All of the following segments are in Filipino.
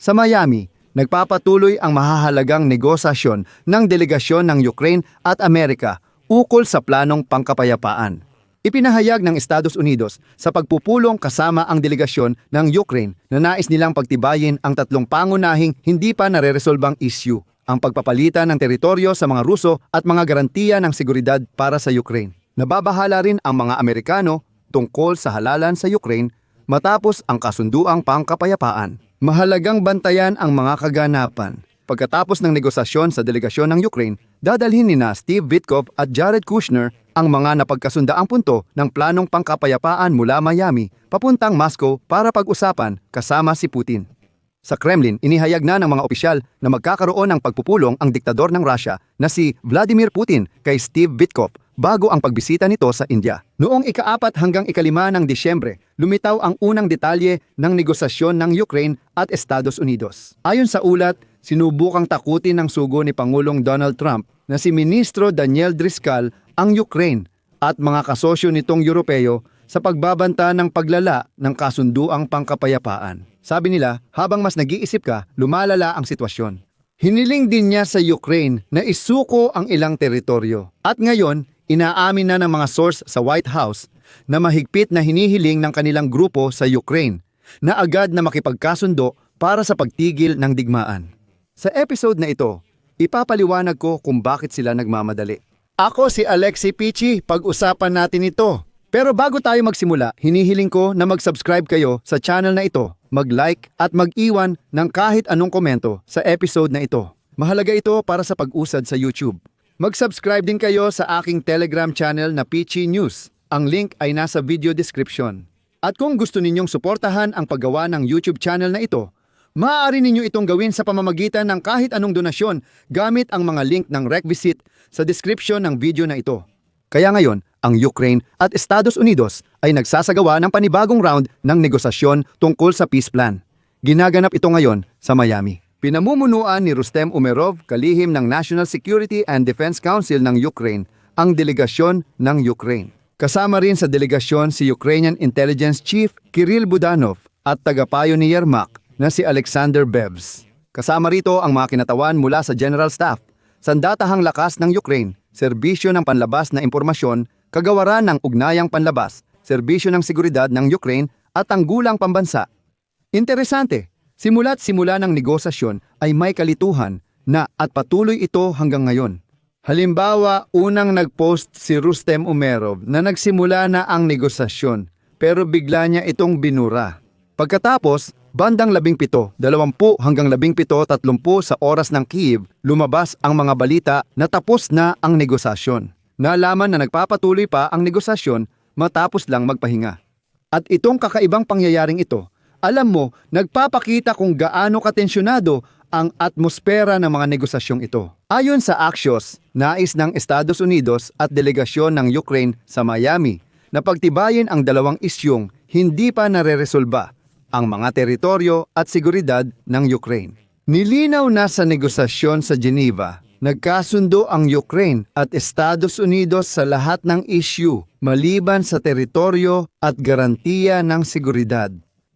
Sa Miami, nagpapatuloy ang mahahalagang negosasyon ng delegasyon ng Ukraine at Amerika ukol sa planong pangkapayapaan. Ipinahayag ng Estados Unidos sa pagpupulong kasama ang delegasyon ng Ukraine na nais nilang pagtibayin ang tatlong pangunahing hindi pa nareresolbang issue, ang pagpapalitan ng teritoryo sa mga Ruso at mga garantiya ng seguridad para sa Ukraine. Nababahala rin ang mga Amerikano tungkol sa halalan sa Ukraine matapos ang kasunduang pangkapayapaan. Mahalagang bantayan ang mga kaganapan. Pagkatapos ng negosasyon sa delegasyon ng Ukraine, dadalhin ni na Steve Witkoff at Jared Kushner ang mga napagkasundaang punto ng planong pangkapayapaan mula Miami papuntang Moscow para pag-usapan kasama si Putin. Sa Kremlin, inihayag na ng mga opisyal na magkakaroon ng pagpupulong ang diktador ng Russia na si Vladimir Putin kay Steve Witkoff bago ang pagbisita nito sa India. Noong ikaapat hanggang ikalima ng Disyembre, lumitaw ang unang detalye ng negosasyon ng Ukraine at Estados Unidos. Ayon sa ulat, sinubukang takutin ng sugo ni Pangulong Donald Trump na si Ministro Daniel Driscoll ang Ukraine at mga kasosyo nitong Europeo sa pagbabanta ng paglala ng kasunduang pangkapayapaan. Sabi nila, habang mas nag-iisip ka, lumalala ang sitwasyon. Hiniling din niya sa Ukraine na isuko ang ilang teritoryo. At ngayon, inaamin na ng mga source sa White House na mahigpit na hinihiling ng kanilang grupo sa Ukraine na agad na makipagkasundo para sa pagtigil ng digmaan. Sa episode na ito, ipapaliwanag ko kung bakit sila nagmamadali. Ako si Alexi Pichi, pag-usapan natin ito. Pero bago tayo magsimula, hinihiling ko na mag-subscribe kayo sa channel na ito, mag-like at mag-iwan ng kahit anong komento sa episode na ito. Mahalaga ito para sa pag-usad sa YouTube. Mag-subscribe din kayo sa aking Telegram channel na Pichi News. Ang link ay nasa video description. At kung gusto ninyong suportahan ang paggawa ng YouTube channel na ito, maaari ninyo itong gawin sa pamamagitan ng kahit anong donasyon gamit ang mga link ng requisite sa description ng video na ito. Kaya ngayon, ang Ukraine at Estados Unidos ay nagsasagawa ng panibagong round ng negosasyon tungkol sa peace plan. Ginaganap ito ngayon sa Miami. Pinamumunuan ni Rustem Umerov, kalihim ng National Security and Defense Council ng Ukraine, ang delegasyon ng Ukraine. Kasama rin sa delegasyon si Ukrainian Intelligence Chief Kirill Budanov at tagapayo ni Yermak na si Alexander Bevs. Kasama rito ang mga kinatawan mula sa General Staff, sandatahang lakas ng Ukraine, serbisyo ng panlabas na impormasyon, kagawaran ng ugnayang panlabas, serbisyo ng seguridad ng Ukraine at tanggulang pambansa. Interesante, simula't simula ng negosasyon ay may kalituhan na at patuloy ito hanggang ngayon. Halimbawa, unang nagpost si Rustem Umerov na nagsimula na ang negosasyon pero bigla niya itong binura. Pagkatapos, bandang 17, 20 hanggang 17, 30 sa oras ng Kiev, lumabas ang mga balita na tapos na ang negosasyon. Nalaman na nagpapatuloy pa ang negosasyon matapos lang magpahinga. At itong kakaibang pangyayaring ito, alam mo, nagpapakita kung gaano katensyonado ang atmosfera ng mga negosasyong ito. Ayon sa Axios, nais ng Estados Unidos at delegasyon ng Ukraine sa Miami na pagtibayin ang dalawang isyong hindi pa nareresolba, ang mga teritoryo at seguridad ng Ukraine. Nilinaw na sa negosasyon sa Geneva, nagkasundo ang Ukraine at Estados Unidos sa lahat ng issue maliban sa teritoryo at garantiya ng seguridad.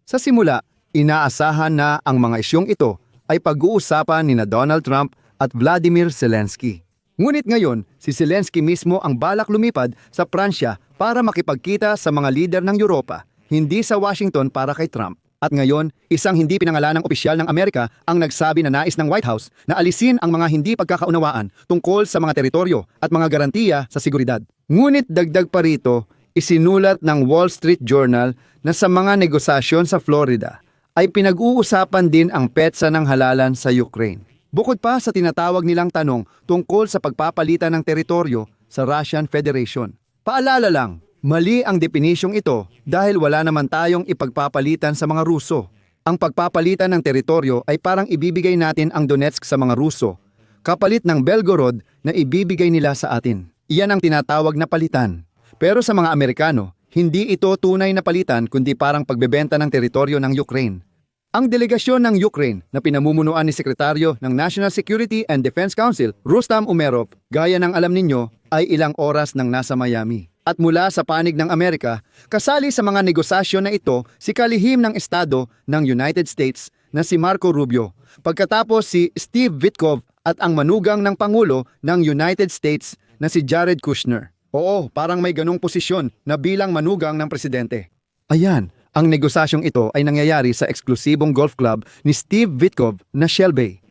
Sa simula, inaasahan na ang mga isyong ito ay pag-uusapan ni na Donald Trump at Vladimir Zelensky. Ngunit ngayon, si Zelensky mismo ang balak lumipad sa Pransya para makipagkita sa mga lider ng Europa, hindi sa Washington para kay Trump. At ngayon, isang hindi pinangalanang opisyal ng Amerika ang nagsabi na nais ng White House na alisin ang mga hindi pagkakaunawaan tungkol sa mga teritoryo at mga garantiya sa seguridad. Ngunit dagdag pa rito, isinulat ng Wall Street Journal na sa mga negosasyon sa Florida ay pinag-uusapan din ang petsa ng halalan sa Ukraine. Bukod pa sa tinatawag nilang tanong tungkol sa pagpapalitan ng teritoryo sa Russian Federation. Paalala lang, mali ang definisyong ito dahil wala naman tayong ipagpapalitan sa mga Ruso. Ang pagpapalitan ng teritoryo ay parang ibibigay natin ang Donetsk sa mga Ruso, kapalit ng Belgorod na ibibigay nila sa atin. Iyan ang tinatawag na palitan. Pero sa mga Amerikano, hindi ito tunay na palitan kundi parang pagbebenta ng teritoryo ng Ukraine. Ang delegasyon ng Ukraine na pinamumunuan ni Sekretaryo ng National Security and Defense Council, Rustam Umerov, gaya ng alam ninyo, ay ilang oras nang nasa Miami. At mula sa panig ng Amerika, kasali sa mga negosasyon na ito si kalihim ng Estado ng United States na si Marco Rubio, pagkatapos si Steve Witkoff at ang manugang ng Pangulo ng United States na si Jared Kushner. Oo, parang may ganong posisyon na bilang manugang ng presidente. Ayan, ang negosasyong ito ay nangyayari sa eksklusibong golf club ni Steve Witkoff na Shell Bay.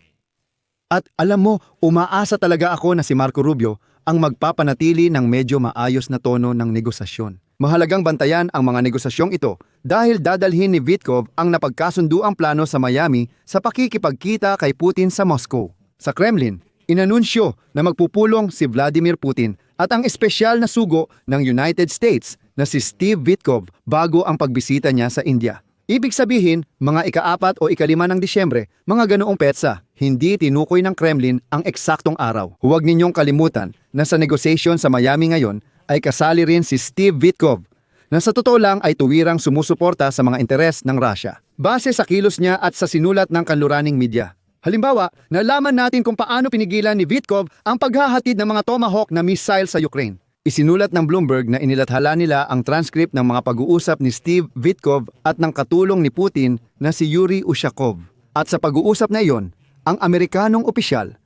At alam mo, umaasa talaga ako na si Marco Rubio ang magpapanatili ng medyo maayos na tono ng negosasyon. Mahalagang bantayan ang mga negosasyong ito dahil dadalhin ni Vitkov ang napagkasunduang plano sa Miami sa pakikipagkita kay Putin sa Moscow. Sa Kremlin, inanunsyo na magpupulong si Vladimir Putin at ang espesyal na sugo ng United States na si Steve Vitkov bago ang pagbisita niya sa India. Ibig sabihin, mga ikaapat o ikalima ng Disyembre, mga ganoong petsa, hindi tinukoy ng Kremlin ang eksaktong araw. Huwag ninyong kalimutan na sa negotiation sa Miami ngayon ay kasali rin si Steve Vitkov na sa totoo lang ay tuwirang sumusuporta sa mga interes ng Russia. Base sa kilos niya at sa sinulat ng kanluraning media. Halimbawa, nalaman natin kung paano pinigilan ni Vitkov ang paghahatid ng mga Tomahawk na missile sa Ukraine. Isinulat ng Bloomberg na inilathala nila ang transcript ng mga pag-uusap ni Steve Vitkov at ng katulong ni Putin na si Yuri Ushakov. At sa pag-uusap na iyon, ang Amerikanong opisyal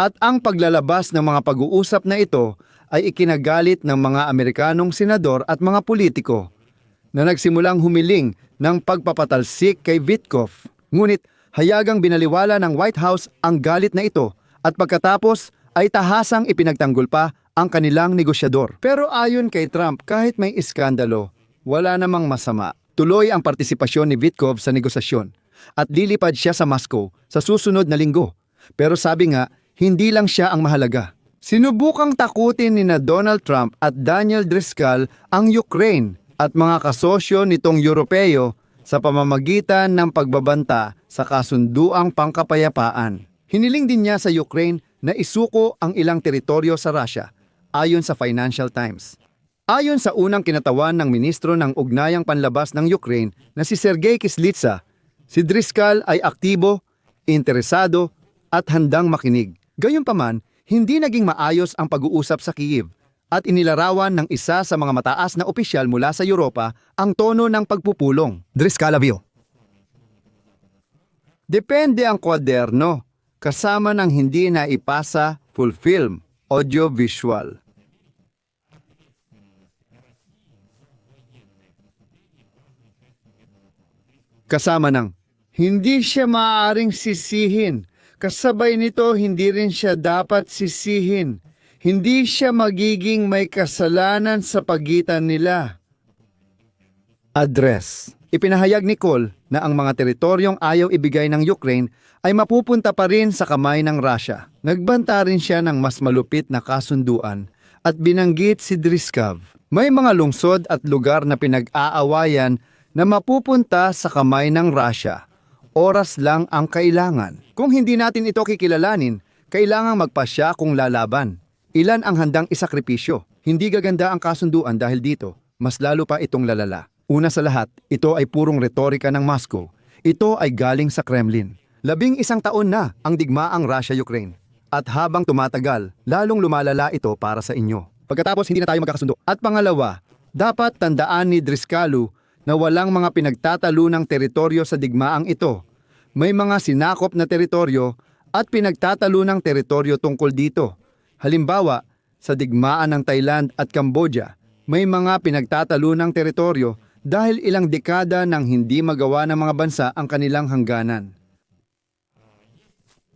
At ang paglalabas ng mga pag-uusap na ito ay ikinagalit ng mga Amerikanong senador at mga politiko na nagsimulang humiling ng pagpapatalsik kay Witkoff. Ngunit hayagang binaliwala ng White House ang galit na ito at pagkatapos ay tahasang ipinagtanggol pa ang kanilang negosyador. Pero ayon kay Trump, kahit may iskandalo, wala namang masama. Tuloy ang partisipasyon ni Witkoff sa negosasyon at lilipad siya sa Moscow sa susunod na linggo. Pero sabi nga, hindi lang siya ang mahalaga. Sinubukang takutin ni na Donald Trump at Daniel Driscoll ang Ukraine at mga kasosyo nitong Europeo sa pamamagitan ng pagbabanta sa kasunduang pangkapayapaan. Hiniling din niya sa Ukraine na isuko ang ilang teritoryo sa Russia ayon sa Financial Times. Ayon sa unang kinatawan ng ministro ng ugnayang panlabas ng Ukraine na si Sergei Kislitsa, si Driscoll ay aktibo, interesado at handang makinig. Gayunpaman, hindi naging maayos ang pag-uusap sa Kiev at inilarawan ng isa sa mga mataas na opisyal mula sa Europa ang tono ng pagpupulong. Driscalavio. Depende ang kwaderno kasama ng hindi na ipasa full film, audio-visual. Kasama ng hindi siya maaaring sisihin. Kasabay nito, hindi rin siya dapat sisihin. Hindi siya magiging may kasalanan sa pagitan nila. Address. Ipinahayag ni Cole na ang mga teritoryong ayaw ibigay ng Ukraine ay mapupunta pa rin sa kamay ng Russia. Nagbanta rin siya ng mas malupit na kasunduan at binanggit si Driskov. May mga lungsod at lugar na pinag-aawayan na mapupunta sa kamay ng Russia. Oras lang ang kailangan. Kung hindi natin ito kikilalanin, kailangang magpasya kung lalaban. Ilan ang handang isakripisyo? Hindi gaganda ang kasunduan dahil dito, mas lalo pa itong lalala. Una sa lahat, ito ay purong retorika ng Moscow. Ito ay galing sa Kremlin. Labing isang taon na ang digmaang Russia-Ukraine. At habang tumatagal, lalong lumalala ito para sa inyo. Pagkatapos hindi na tayo magkakasundo. At pangalawa, dapat tandaan ni Driskalu na walang mga pinagtatalunang teritoryo sa digmaang ito. May mga sinakop na teritoryo at pinagtatalunang teritoryo tungkol dito. Halimbawa, sa digmaan ng Thailand at Cambodia, may mga pinagtatalunang teritoryo dahil ilang dekada nang hindi magawa ng mga bansa ang kanilang hangganan.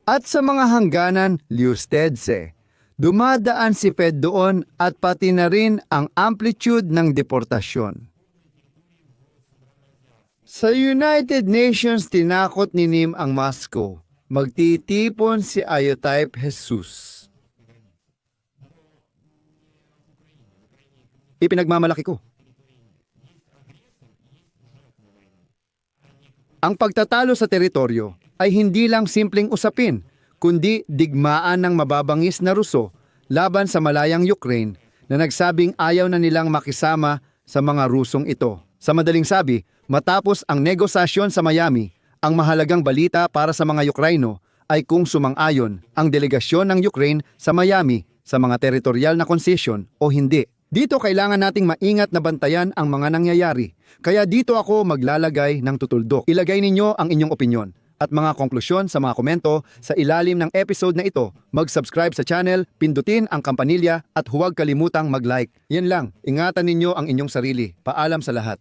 At sa mga hangganan, Liustedse, dumadaan si Fed doon at pati na rin ang amplitude ng deportasyon. Sa United Nations, tinakot ni Nim ang Moscow. Magtitipon si Ayotype Jesus. Ipinagmamalaki ko. Ang pagtatalo sa teritoryo ay hindi lang simpleng usapin, kundi digmaan ng mababangis na Ruso laban sa malayang Ukraine na nagsabing ayaw na nilang makisama sa mga Rusong ito. Sa madaling sabi, matapos ang negosasyon sa Miami, ang mahalagang balita para sa mga Ukraino ay kung sumang-ayon ang delegasyon ng Ukraine sa Miami sa mga teritorial na concession o hindi. Dito kailangan nating maingat na bantayan ang mga nangyayari. Kaya dito ako maglalagay ng tutuldok. Ilagay ninyo ang inyong opinyon at mga konklusyon sa mga komento sa ilalim ng episode na ito. Mag-subscribe sa channel, pindutin ang kampanilya at huwag kalimutang mag-like. Yan lang, ingatan ninyo ang inyong sarili. Paalam sa lahat.